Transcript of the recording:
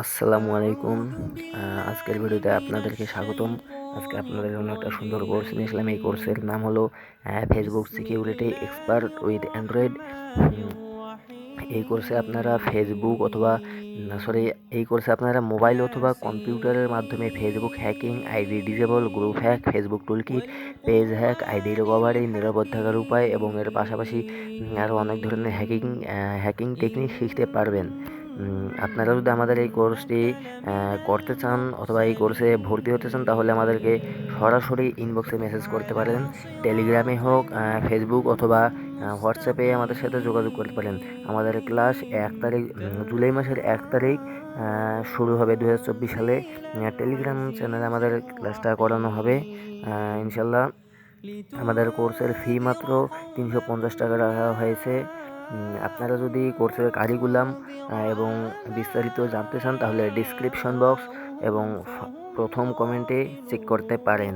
আসসালামু আলাইকুম। আজকের ভিডিওতে আপনাদেরকে স্বাগতম। আজকে আপনাদের জন্য একটা সুন্দর কোর্স নিয়ে এসলাম এই কোর্সের নাম হলো Facebook security expert with Android এই কোর্সে আপনারা ফেসবুক অথবা সরি এই কোর্সে আপনারা মোবাইল অথবা কম্পিউটারের মাধ্যমে Facebook hacking ID disable group hack Facebook toolkit page hack ID recovery নিরাপদ থাকার উপায় এবং এর পাশাপাশি আরও অনেক ধরনের হ্যাকিং হ্যাকিং টেকনিক শিখতে পারবেন। আপনারা যদি আমাদের এই কোর্সটি করতে চান অথবা এই কোর্সে ভর্তি হতে চান, তাহলে আমাদেরকে সরাসরি ইনবক্সে মেসেজ করতে পারেন। টেলিগ্রামে হোক ফেসবুক অথবা হোয়াটসঅ্যাপে আমাদের সাথে যোগাযোগ করতে পারেন। আমাদের ক্লাস এক তারিখ জুলাই মাসের এক তারিখ শুরু হবে দু হাজার চব্বিশ সালে। টেলিগ্রাম চ্যানেলে আমাদের ক্লাসটা করানো হবে। ইনশাল্লাহ আমাদের কোর্সের ফি মাত্র তিনশো পঞ্চাশ টাকা রাখা হয়েছে। আপনারা যদি কোর্সের কারিকুলাম এবং বিস্তারিত জানতে চান তাহলে ডিসক্রিপশন বক্স এবং প্রথম কমেন্টে চেক করতে পারেন।